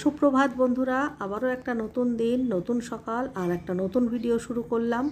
সুপ্রভাত বন্ধুরা, আবারও একটা নতুন দিন, নতুন সকাল আর একটা নতুন ভিডিও শুরু করলাম।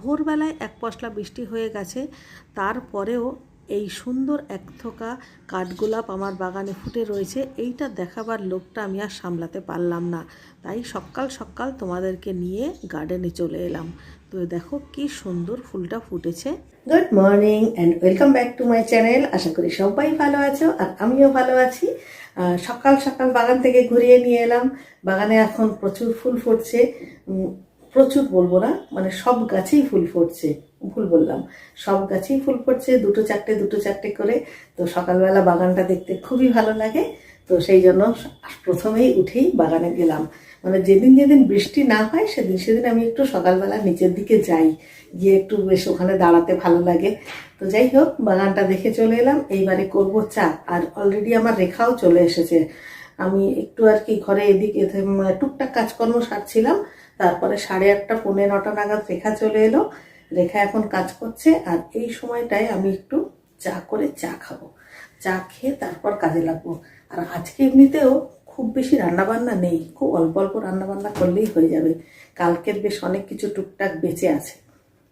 ভোরবেলায় এক পশলা বৃষ্টি হয়ে গেছে, তারপরেও এই সুন্দর এক থোকা কাঠগোলাপ আমার বাগানে ফুটে রয়েছে, এইটা দেখাবার লোকটা আমি আর সামলাতে পারলাম না। তাই সকাল সকাল তোমাদেরকে নিয়ে গার্ডেনে চলে এলাম। তো দেখো কি সুন্দর ফুলটা ফুটেছে। Good morning and welcome back to my channel আশা করি সবাই ভালো আছো আর আমিও ভালো আছি। সকাল সকাল বাগান থেকে ঘুরিয়ে নিয়ে এলাম। বাগানে এখন প্রচুর ফুল ফুটছে। প্রচুর বলব না মানে সব গাছেই ফুল ফুটছে। ভুল বললাম। সব গাছেই ফুল ফুটছে, দুটো চারটে দুটো চারটে করে। তো সকালবেলা বাগানটা দেখতে খুবই ভালো লাগে। তো সেই জন্য প্রথমেই উঠেই বাগানে গেলাম। মানে যেদিন যেদিন বৃষ্টি না হয়, সেদিন সেদিন আমি একটু সকালবেলা নিচের দিকে যাই। গিয়ে একটু বেশ ওখানে দাঁড়াতে ভালো লাগে। তো যাই হোক, বাগানটা দেখে চলে এলাম। এইবারে করব চা। আর অলরেডি আমার রেখাও চলে এসেছে। আমি একটু আর কি ঘরে এদিকে টুকটাক কাজকর্ম সারছিলাম। তারপরে সাড়ে আটটা, পৌনে নটা নাগাদ রেখা চলে এলো। রেখা এখন কাজ করছে। আর এই সময়টায় আমি একটু চা করে চা খাব। চা খেয়ে তারপর কাজে লাগবো। আর আজকে এমনিতেও খুব বেশি রান্নাবান্না নেই, খুব অল্প অল্প রান্নাবান্না করলেই হয়ে যাবে। কালকের বেশ অনেক কিছু টুকটাক বেঁচে আছে।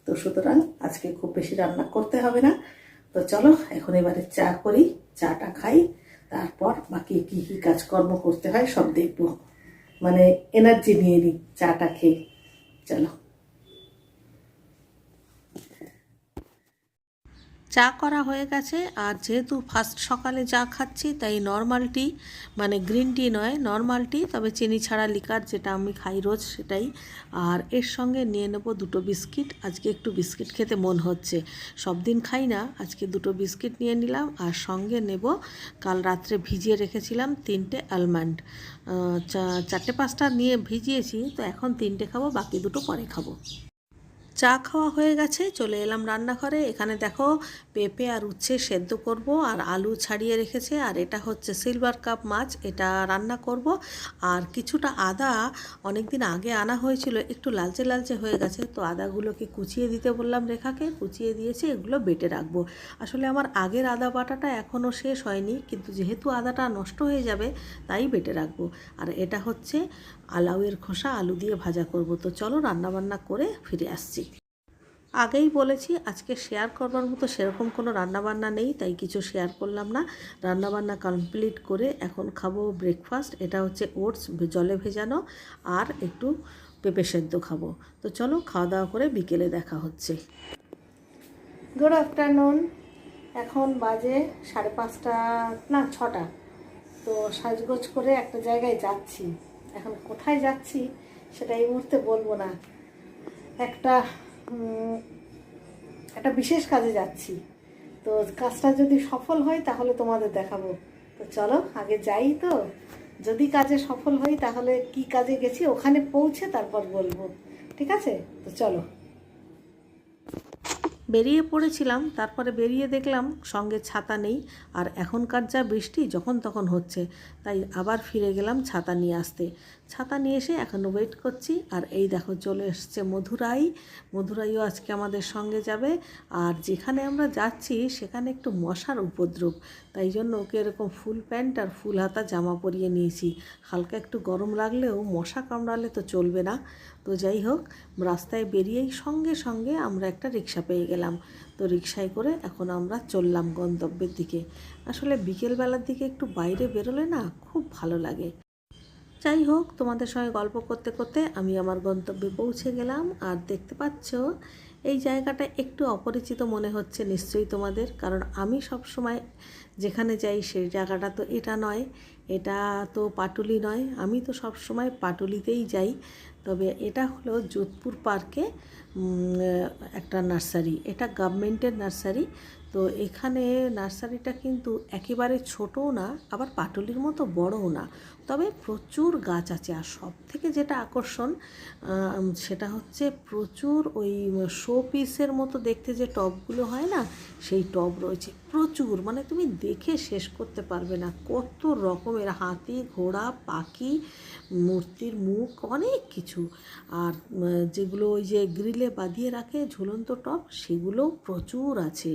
তো সুতরাং আজকে খুব বেশি রান্না করতে হবে না। তো চলো এখন এবারে চা করি, চাটা খাই, তারপর বাকি কি কি কাজকর্ম করতে হয় সব দেখব। মানে এনার্জি নিয়ে নিই চাটা খেয়ে। চলো। চা করা হয়ে গেছে। আর যেহেতু ফার্স্ট সকালে চা খাচ্ছি, তাই নর্মাল টি মানে গ্রিন টি নয় নর্মাল টি তবে চিনি ছাড়া লিকার যেটা আমি খাই রোজ সেটাই। আর এর সঙ্গে নিয়ে নেব দুটো বিস্কিট। আজকে একটু বিস্কিট খেতে মন হচ্ছে। সব দিন খাই না, আজকে দুটো বিস্কিট নিয়ে নিলাম। আর সঙ্গে নেব, কাল রাত্রে ভিজিয়ে রেখেছিলাম তিনটে আলমন্ড চারটে পাঁচটা নিয়ে ভিজিয়েছি, তো এখন তিনটে খাব, বাকি দুটো পরে খাব। চা খাওয়া হয়ে গেছে, চলে এলাম রান্নাঘরে। এখানে দেখো পেঁপে আর উচ্ছে সেদ্ধ করব আর আলু ছাড়িয়ে রেখেছে। আর এটা হচ্ছে সিলভার কাপ মাছ, এটা রান্না করব। আর কিছুটা আদা অনেক দিন আগে আনা হয়েছিল, একটু লালচে লালচে হয়ে গেছে, তো আদাগুলোকে কুচিয়ে দিতে বললাম রেখাকে, কুচিয়ে দিয়েছি, এগুলো বেটে রাখব। আসলে আমার আগের আদা বাটাটা এখনও শেষ হয়নি, কিন্তু যেহেতু আদাটা নষ্ট হয়ে যাবে, তাই বেটে রাখব। আর এটা হচ্ছে আলাউয়ের খোসা আলু দিয়ে ভাজা করব। তো চলো রান্নাবান্না করে ফিরে আসছি। আগেই বলেছি, আজকে শেয়ার করবার মতো সেরকম কোনো রান্নাবান্না নেই, তাই কিছু শেয়ার করলাম না। রান্নাবান্না কমপ্লিট করে এখন খাব ব্রেকফাস্ট এটা হচ্ছে ওটস জলে ভেজানো, আর একটু পেঁপে সেদ্ধ খাব। তো চলো খাওয়া দাওয়া করে বিকেলে দেখা হচ্ছে। গুড আফটারনুন এখন বাজে সাড়ে পাঁচটা, না ছটা। তো সাজগোজ করে একটা জায়গায় যাচ্ছি। এখন কোথায় যাচ্ছি সেটা এই মুহূর্তে বলব না। একটা একটা বিশেষ কাজে যাচ্ছি। তো কাজটা যদি সফল হয় তাহলে তোমাদের দেখাবো। তো চলো, আগে যাই তো। যদি কাজে সফল হই তাহলে কি কাজে গেছি ওখানে পৌঁছে তারপর বলব। ঠিক আছে? তো চলো। বেরিয়ে পড়েছিলাম, তারপরে বেরিয়ে দেখলাম সঙ্গে ছাতা নেই আর এখনকার যা বৃষ্টি যখন তখন হচ্ছে। তাই আবার ফিরে গেলাম ছাতা নিয়ে আসতে। ছাতা নিয়ে এসে এখন ওয়েট করছি আর এই দেখো চলে এসছে মধুরাই। মধুরাইও আজকে আমাদের সঙ্গে যাবে আর যেখানে আমরা যাচ্ছি সেখানে একটু মশার উপদ্রব। তাই জন্য ওকে এরকম ফুল প্যান্ট আর ফুল হাতা, জামা পরিয়ে নিয়েছি। হালকা একটু গরম লাগলেও মশা কামড়ালে তো চলবে না। তো যাই হোক, রাস্তায় বেরিয়েই সঙ্গে সঙ্গে আমরা একটা রিক্সা পেয়ে গেলাম। তো রিক্সায় করে এখন আমরা চললাম গন্তব্যের দিকে। আসলে বিকেলবেলার দিকে একটু বাইরে বেরোলে না খুব ভালো লাগে। যাই হোক, তোমাদের সঙ্গে গল্প করতে করতে আমি আমার গন্তব্যে পৌঁছে গেলাম। আর দেখতে পাচ্ছ এই জায়গাটা একটু অপরিচিত মনে হচ্ছে নিশ্চয়ই তোমাদের, কারণ আমি সব সময় যেখানে যাই সেই জায়গাটা তো এটা নয়, এটা তো পাটুলি নয়, আমি তো সব সময় পাটুলিতেই যাই। তবে এটা হলো যোধপুর পার্কে একটা নার্সারি, এটা গভর্নমেন্টের নার্সারি। তো এখানে নার্সারিটা কিন্তু একেবারে ছোটও না, আবার পাটুলির মতো বড়ও না। তবে প্রচুর গাছ আছে, আর সব থেকে যেটা আকর্ষণ সেটা হচ্ছে প্রচুর ওই শো পিসের মতো দেখতে যে টবগুলো হয় না, সেই টব রয়েছে। প্রচুর মানে তুমি দেখে শেষ করতে পারবে না। কত রকমের হাতি, ঘোড়া, পাখি, মূর্তির মুখ, অনেক কিছু। আর যেগুলো ওই যে গ্রিলে বাঁধিয়ে রাখে ঝুলন্ত টব, সেগুলোও প্রচুর আছে।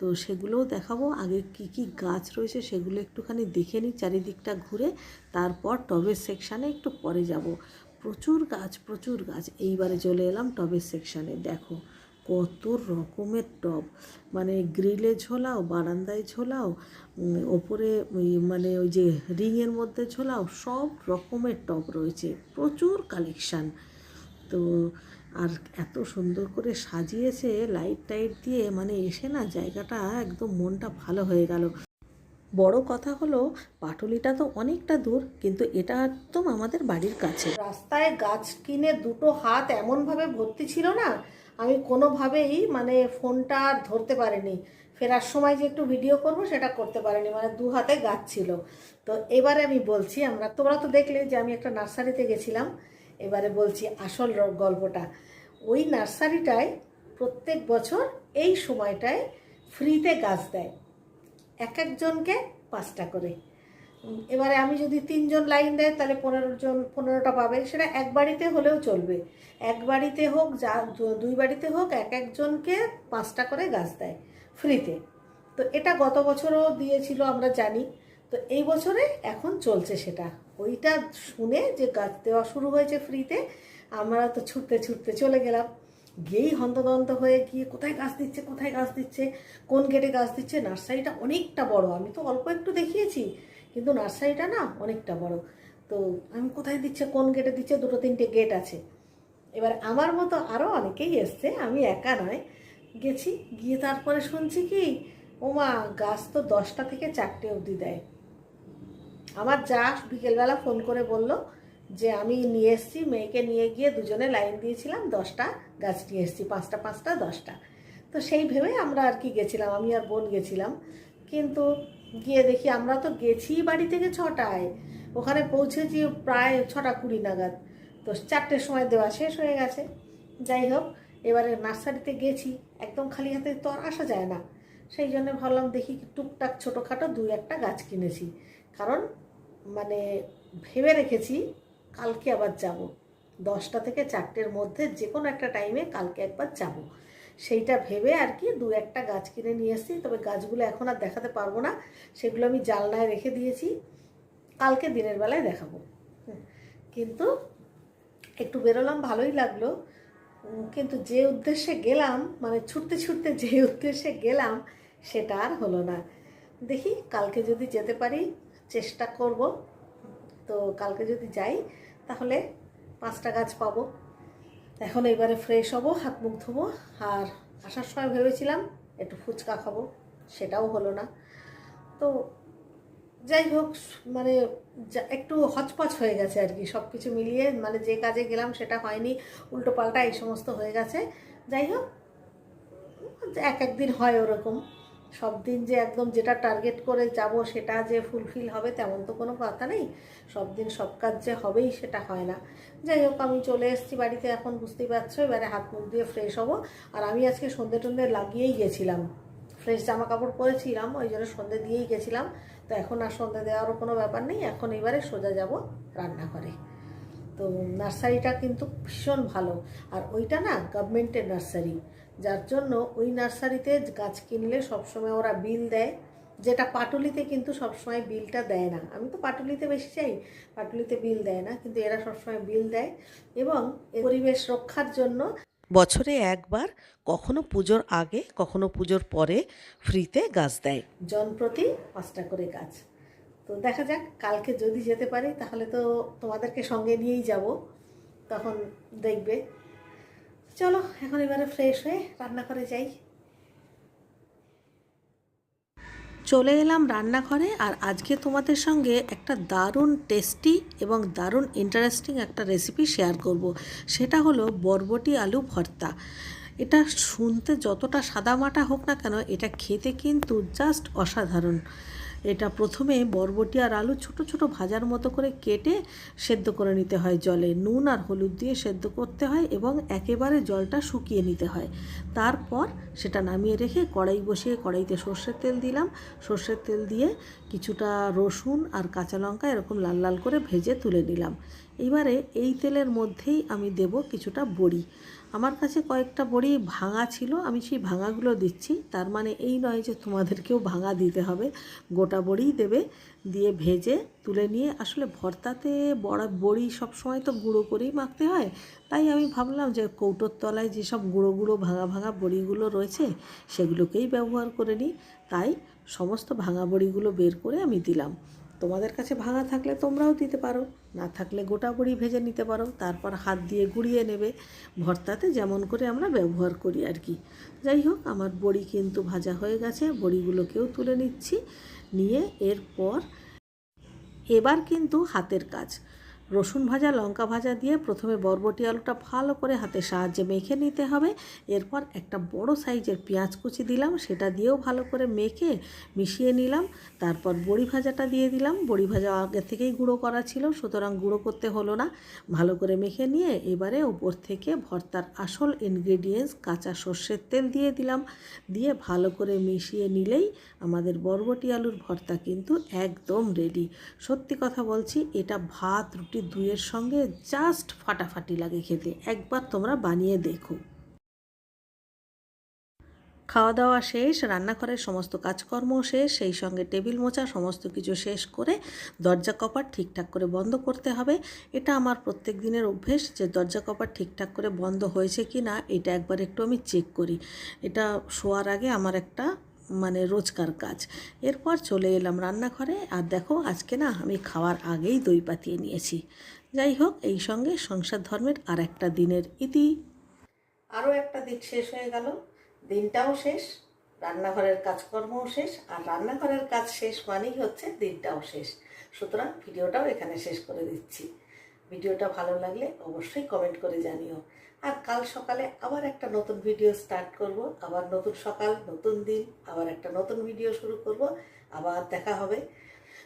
তো সেগুলোও দেখাবো। আগে কি কি গাছ রয়েছে সেগুলো একটুখানি দেখে নিই চারিদিকটা ঘুরে। তারপর টবের সেকশানে একটু পরে যাব। প্রচুর গাছ প্রচুর গাছ। এইবারে চলে এলাম টবের সেকশানে দেখো, কত রকমের টব। মানে গ্রিলে ঝোলাও, বারান্দায় ঝোলাও ওপরে মানে ওই যে রিংয়ের মধ্যে ঝোলাও, সব রকমের টব রয়েছে। প্রচুর কালেকশান তো আর এত সুন্দর করে সাজিয়েছে লাইট টাইট দিয়ে মানে এসে না জায়গাটা একদম মনটা ভালো হয়ে গেল। বড় কথা হলো, পাটুলিটা তো অনেকটা দূর, কিন্তু এটা একদম আমাদের বাড়ির কাছে। রাস্তায় গাছ কিনে দুটো হাত এমনভাবে ভর্তি ছিল না, আমি কোনোভাবেই মানে ফোনটা আর ধরতে পারিনি। ফেরার সময় যে একটু ভিডিও করব, সেটা করতে পারিনি মানে দু হাতে গাছ ছিল। তো এবারে আমি বলছি, আমরা তোমরা তো দেখলে যে আমি একটা নার্সারিতে গেছিলাম এবারে বলছি আসল গল্পটা। ওই নার্সারিটায় প্রত্যেক বছর এই সময়টায় ফ্রিতে গাছ দেয়। এক একজনকে পাঁচটা করে। এবারে আমি যদি তিনজন লাইন দেয়, তাহলে পনেরো জন, পনেরোটা পাবে। সেটা এক বাড়িতে হলেও চলবে। এক বাড়িতে হোক, যা দুই বাড়িতে হোক, এক একজনকে পাঁচটা করে গাছ দেয় ফ্রিতে। তো এটা গত বছরও দিয়েছিল, আমরা জানি। তো এই বছরে এখন চলছে সেটা। ওইটা শুনে যে গাছ দেওয়া শুরু হয়েছে ফ্রিতে, আমরা তো ছুটতে ছুটতে চলে গেলাম। গিয়েই হন্তদন্ত হয়ে গিয়ে কোথায় গাছ দিচ্ছে, কোথায় গাছ দিচ্ছে, কোন গেটে গাছ দিচ্ছে, নার্সারিটা অনেকটা বড়। আমি তো অল্প একটু দেখিয়েছি, কিন্তু নার্সারিটা না অনেকটা বড়। তো আমি কোথায় দিচ্ছে, কোন গেটে দিচ্ছে, দুটো তিনটে গেট আছে। এবার আমার মতো আরও অনেকেই এসছে, আমি একা নয়। গেছি, গিয়ে তারপরে শুনছি কি, ওমা, গাছ তো দশটা থেকে চারটে অবধি দেয়। আমার যা বিকেলবেলা ফোন করে বলল যে আমি নিয়ে এসেছি, মেয়েকে নিয়ে গিয়ে দুজনে লাইন দিয়েছিলাম, দশটা, গাছ নিয়ে এসেছি, পাঁচটা পাঁচটা, দশটা। তো সেই ভেবে আমরা আর কি গেছিলাম, আমি আর বোন গেছিলাম। কিন্তু গিয়ে দেখি আমরা তো গেছি বাড়ি থেকে ছটায়। ওখানে পৌঁছেছি প্রায় ছটা কুড়ি নাগাদ। তো চারটের সময় দেওয়া শেষ হয়ে গেছে। যাই হোক, এবারে নার্সারিতে গেছি। একদম খালি হাতে তো আর আসা যায় না। সেই জন্য ভাবলাম দেখি টুকটাক ছোটোখাটো দুই একটা গাছ কিনেছি। কারণ মানে ভেবে রেখেছি কালকে আবার যাব। দশটা থেকে চারটের মধ্যে যে কোনো একটা টাইমে কালকে একবার যাব। সেইটা ভেবে আর কি দু একটা গাছ কিনে নিয়ে এসেছি, তবে গাছগুলো এখন আর দেখাতে পারব না। সেগুলো আমি জানলায় রেখে দিয়েছি। কালকে দিনের বেলায় দেখাবো। কিন্তু একটু বেরোলাম, ভালোই লাগল। কিন্তু যে উদ্দেশ্যে গেলাম মানে ছুটতে ছুটতে যে উদ্দেশ্যে গেলাম, সেটা আর হলো না। দেখি কালকে যদি যেতে পারি চেষ্টা করব। তো কালকে যদি যাই, তাহলে পাঁচটা গাছ পাবো। এখন এবারে ফ্রেশ হব, হাত মুখ ধোবো, আর আসার সময় ভেবেছিলাম একটু ফুচকা খাব, সেটাও হলো না। তো যাই হোক মানে একটু হচপচ হয়ে গেছে আর কি সব কিছু মিলিয়ে। মানে যে কাজে গেলাম সেটা হয়নি উল্টো পাল্টা এই সমস্ত হয়ে গেছে। যাই হোক, এক একদিন হয় ওরকম। সব দিন যে একদম যেটা টার্গেট করে যাব সেটা যে ফুলফিল হবে তেমন তো কোনো কথা নেই। সব দিন সব কাজ যে হবেই সেটা হয় না। যাই হোক, আমি চলে এসেছি বাড়িতে এখন, বুঝতেই পারছ, এবারে হাত মুখ দিয়ে ফ্রেশ হব। আর আমি আজকে সন্ধে টন্ধে লাগিয়েই গেছিলাম। ফ্রেশ জামা কাপড় পরেছিলাম, ওই জন্য সন্ধে দিয়েই গেছিলাম। তো এখন আর সন্ধে দেওয়ারও কোনো ব্যাপার নেই, এখন এবারে সোজা যাব রান্নাঘরে। তো নার্সারিটা কিন্তু ভীষণ ভালো। আর ওইটা না গভর্নমেন্টের নার্সারি। যার জন্য ওই নার্সারিতে গাছ কিনলে সবসময় ওরা বিল দেয়, যেটা পাটুলিতে কিন্তু সবসময় বিলটা দেয় না। আমি তো পাটুলিতে বেশি চাই, পাটুলিতে বিল দেয় না, কিন্তু এরা সবসময় বিল দেয় এবং পরিবেশ রক্ষার জন্য বছরে একবার, কখনো পুজোর আগে, কখনো পুজোর পরে ফ্রিতে গাছ দেয়। জনপ্রতি পাঁচটা করে গাছ। তো দেখা যাক, কালকে যদি যেতে পারি, তাহলে তো তোমাদেরকে সঙ্গে নিয়েই যাব। তখন দেখবে। চলো, এখন এবারে ফ্রেশ হয়ে রান্না করে যাই। চলে এলাম রান্নাঘরে, আর আজকে তোমাদের সঙ্গে একটা দারুণ টেস্টি এবং দারুণ ইন্টারেস্টিং একটা রেসিপি শেয়ার করব। সেটা হলো বরবটি আলু ভর্তা। এটা শুনতে যতটা সাদামাটা হোক না কেন, এটা খেতে কিন্তু জাস্ট অসাধারণ। এটা প্রথমে বরবটি আর আলু ছোট ছোট ভাজার মতো করে কেটে সেদ্ধ করে নিতে হয় জলে। নুন আর হলুদ দিয়ে সেদ্ধ করতে হয় এবং একেবারে জলটা শুকিয়ে নিতে হয়। তারপর সেটা নামিয়ে রেখে কড়াই বসিয়ে কড়াইতে সর্ষের তেল দিলাম। সর্ষের তেল দিয়ে কিছুটা রসুন আর কাঁচা লঙ্কা এরকম লাল লাল করে ভেজে তুলে নিলাম। এইবারে এই তেলের মধ্যেই আমি দেব কিছুটা বড়ি। আমার কাছে কয়েকটা বড়ি ভাঙা ছিল, আমি সেই ভাঙাগুলো দিচ্ছি। তার মানে এই নয় যে তোমাদেরকেও ভাঙা দিতে হবে। গোটা বড়িই দেবে, দিয়ে ভেজে তুলে নিয়ে, আসলে ভর্তাতে বড়া বড়ি সবসময় তো গুঁড়ো করেই মাখতে হয়। তাই আমি ভাবলাম যে কৌটোর তলায় যেসব গুঁড়ো গুঁড়ো ভাঙা ভাঙা বড়িগুলো রয়েছে, সেগুলোকেই ব্যবহার করে নিই। তাই সমস্ত ভাঙা বড়িগুলো বের করে আমি দিলাম। তোমাদের কাছে ভাঙা থাকলে তোমরাও দিতে পারো, না থাকলে গোটা বড়ি ভেজে নিতে পারো, তারপর হাত দিয়ে গুঁড়িয়ে নেবে। ভর্তাতে যেমন করে আমরা ব্যবহার করি আর কি। যাই হোক, আমার বড়ি কিন্তু ভাজা হয়ে গেছে, বড়িগুলোকেও তুলে নিচ্ছি। নিয়ে এরপর, এবার কিন্তু হাতের কাজ। রসুন ভাজা, লঙ্কা ভাজা দিয়ে প্রথমে বরবটি আলুটা ভালো করে হাতের সাহায্যে মেখে নিতে হবে। এরপর একটা বড় সাইজের পেঁয়াজ কুচি দিলাম, সেটা দিয়েও ভালো করে মেখে মিশিয়ে নিলাম। তারপর বড়ি ভাজাটা দিয়ে দিলাম। বড়ি ভাজা আগে থেকেই গুঁড়ো করা ছিল, সুতরাং গুঁড়ো করতে হলো না। ভালো করে মেখে নিয়ে এবারে ওপর থেকে ভর্তার আসল ইনগ্রেডিয়েন্টস কাঁচা সর্ষের তেল দিয়ে দিলাম। দিয়ে ভালো করে মিশিয়ে নিলেই আমাদের বরবটি আলুর ভর্তা কিন্তু একদম রেডি সত্যি কথা বলছি, এটা ভাত, রুটি দুইয়ের সঙ্গে জাস্ট ফাটাফাটি লাগে খেতে। একবার তোমরা বানিয়ে দেখো। খাওয়া দাওয়া শেষ, রান্নাঘরের সমস্ত কাজকর্ম শেষ, সেই সঙ্গে টেবিল মোছা, সমস্ত কিছু শেষ করে দরজা কপাট ঠিকঠাক করে বন্ধ করতে হবে। এটা আমার প্রত্যেক দিনের অভ্যেস যে দরজা কপাট ঠিকঠাক করে বন্ধ হয়েছে কি না এটা একবার একটু আমি চেক করি। এটা শোয়ার আগে আমার একটা মানে রোজকার কাজ। এরপর চলে এলাম রান্নাঘরে। আর দেখো, আজকে না আমি খাওয়ার আগেই দই পাতিয়ে নিয়েছি। যাই হোক, এই সঙ্গে সংসার ধর্মের আর একটা দিনের ইতি। আরও একটা দিন শেষ হয়ে গেল। দিনটাও শেষ, রান্নাঘরের কাজকর্মও শেষ। আর রান্নাঘরের কাজ শেষ মানেই হচ্ছে দিনটাও শেষ। সুতরাং ভিডিওটাও এখানে শেষ করে দিচ্ছি। ভিডিওটা ভালো লাগলে অবশ্যই কমেন্ট করে জানিও। আর কাল সকালে আবার একটা নতুন ভিডিও স্টার্ট করব, আবার নতুন সকাল, নতুন দিন, আবার একটা নতুন ভিডিও শুরু করব, আবার দেখা হবে।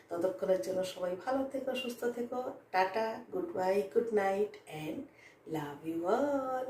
ততক্ষণের জন্য সবাই ভালো থেকো, সুস্থ থেকো, tata goodbye good night and love you all